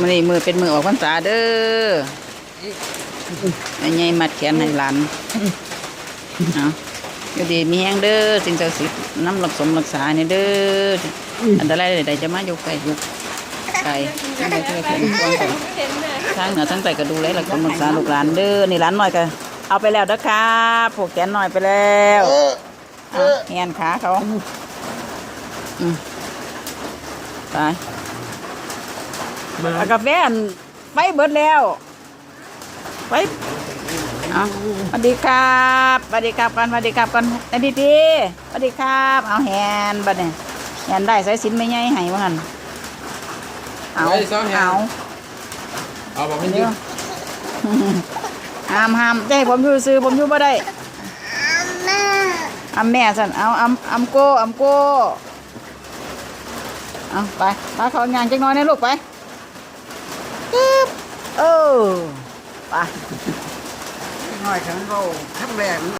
มื้อนี้มือเป็นมือออกพรรษาเด้อไอ้ใหญ่มัดแขนให้หลานเอาอยู่ดีมีแฮงเด้อสิ่งศักดิ์สิทธิ์น้ำรักสมรักษาเนี่ยเด้ออันตรายใดๆจะมาอยู่ไกลอยู่ไกลจังได๋ก็เห็นควงกันเห็นน่ะทางเหนือทั้งใต้ก็ดูแลรักสมรักษาลูกหลานเด้อนี่หลานหน้อยก็เอาไปแล้วเด้อครับผูกแขนหน้อยไปแล้วเอาแขนขาเขาไป เอากาแฟอันไปเบิดแล้วไปเอาสวัสดีครับสวัสดีครับกันสวัสดีครับกันไอ้ดีดีสวัสดีครับ เอาแฮนบัดเนี่ยแฮนได้ใส่สินไม่ใหญ่ให้ว่างั้นเอาเอาเอาบอกให้เดี๋ยืยวมห้ามห้ามจะให้ผมอยู่ซื้อผมอยู่บ่ได้อำแม่สันเอาอำอำโกอำโกเอาไปไปเขางานจังน้อยนะลูกไปตึ๊บเออ ไปน้อยฉันก็ทั้งแรง